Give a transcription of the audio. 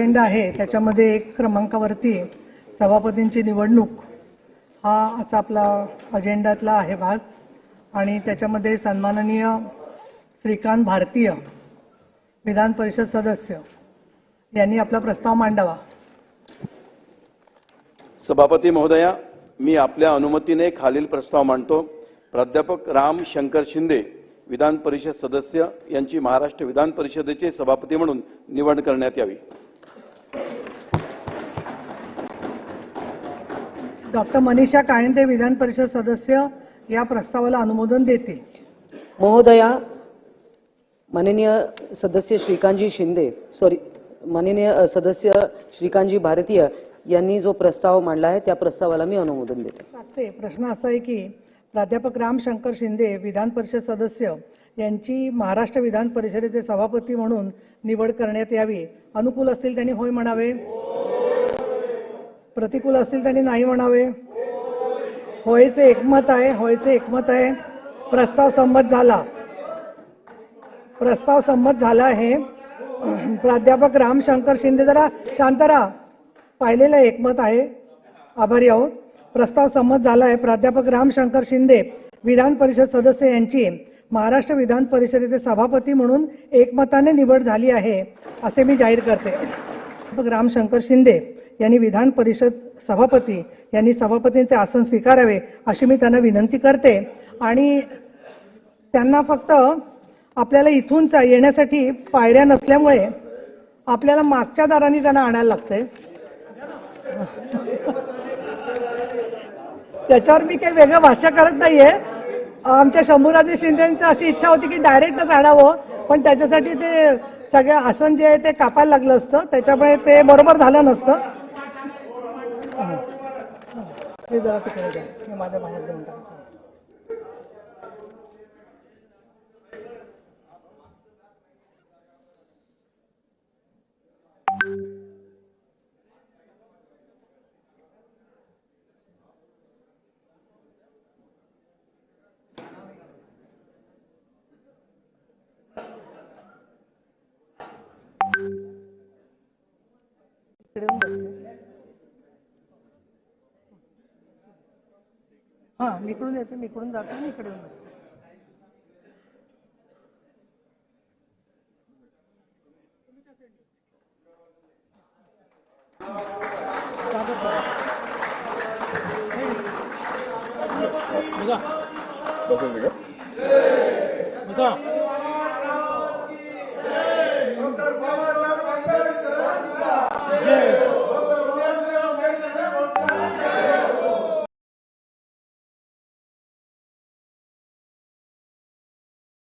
Agenda आहे त्याच्यामध्ये एक क्रमांकावरती सभापतींची निवडणूक हा आजचा आपला अजेंड्यातला आहे भाग. आणि त्याच्यामध्ये सन्माननीय श्रीकांत भारतीय विधान परिषद सदस्य यांनी आपला प्रस्ताव मांडावा. सभापती महोदया मी आपल्या अनुमतीने खालील प्रस्ताव मांडतो. प्राध्यापक राम शंकर शिंदे विधान परिषद सदस्य यांची महाराष्ट्र विधान परिषदेचे सभापती म्हणून निवड करण्यात यावी. डॉक्टर मनीषा कायंदे विधान परिषद सदस्य या प्रस्तावाला अनुमोदन देतील. महोदया माननीय सदस्य श्रीकांतजी शिंदे सॉरी माननीय सदस्य श्रीकांतजी भारतीय यांनी जो प्रस्ताव मांडला आहे त्या प्रस्तावाला मी अनुमोदन देते. प्रश्न असा आहे की प्राध्यापक राम शंकर शिंदे विधान परिषद सदस्य यांची महाराष्ट्र विधान परिषदेचे सभापती म्हणून निवड करण्यात यावी. अनुकूल असतील त्यांनी होय म्हणावे. प्रतिकूल असतील त्यांनी नाही म्हणावे. होयचे एकमत आहे होयचे एकमत आहे. प्रस्ताव संमत झाला. प्रस्ताव संमत झाला आहे. प्राध्यापक रामशंकर शिंदे जरा शांत राहा. पाहिलेलं एकमत आहे. आभारी आहोत. प्रस्ताव संमत झाला आहे. प्राध्यापक रामशंकर शिंदे विधान परिषद सदस्य यांची महाराष्ट्र विधान परिषदेचे सभापती म्हणून एकमताने निवड झाली आहे असे मी जाहीर करते. रामशंकर राम शंकर शिंदे यांनी विधान परिषद सभापती यांनी सभापतींचे आसन स्वीकारावे अशी मी त्यांना विनंती करते. आणि त्यांना फक्त आपल्याला इथून येण्यासाठी पायऱ्या नसल्यामुळे आपल्याला मागच्या दाराने त्यांना आणायला लागतंय. त्याच्यावर मी काही वेगळं भाष्य करत नाहीये. आमच्या शंभूराजे शिंदेची अशी इच्छा होती की डायरेक्टच आणावं पण त्याच्यासाठी ते सगळं आसन जे आहे ते कापायला लागलं असतं. त्याच्यामुळे ते बरोबर झालं नसतं. ते जरा तिकडे द्या मी माझ्या बाहेर देऊन टाकायचं इकडे येऊन बसते हा मी इकडून येते मी इकडून जाते आणि इकडे येऊन बसते स्वागत आहे. बसा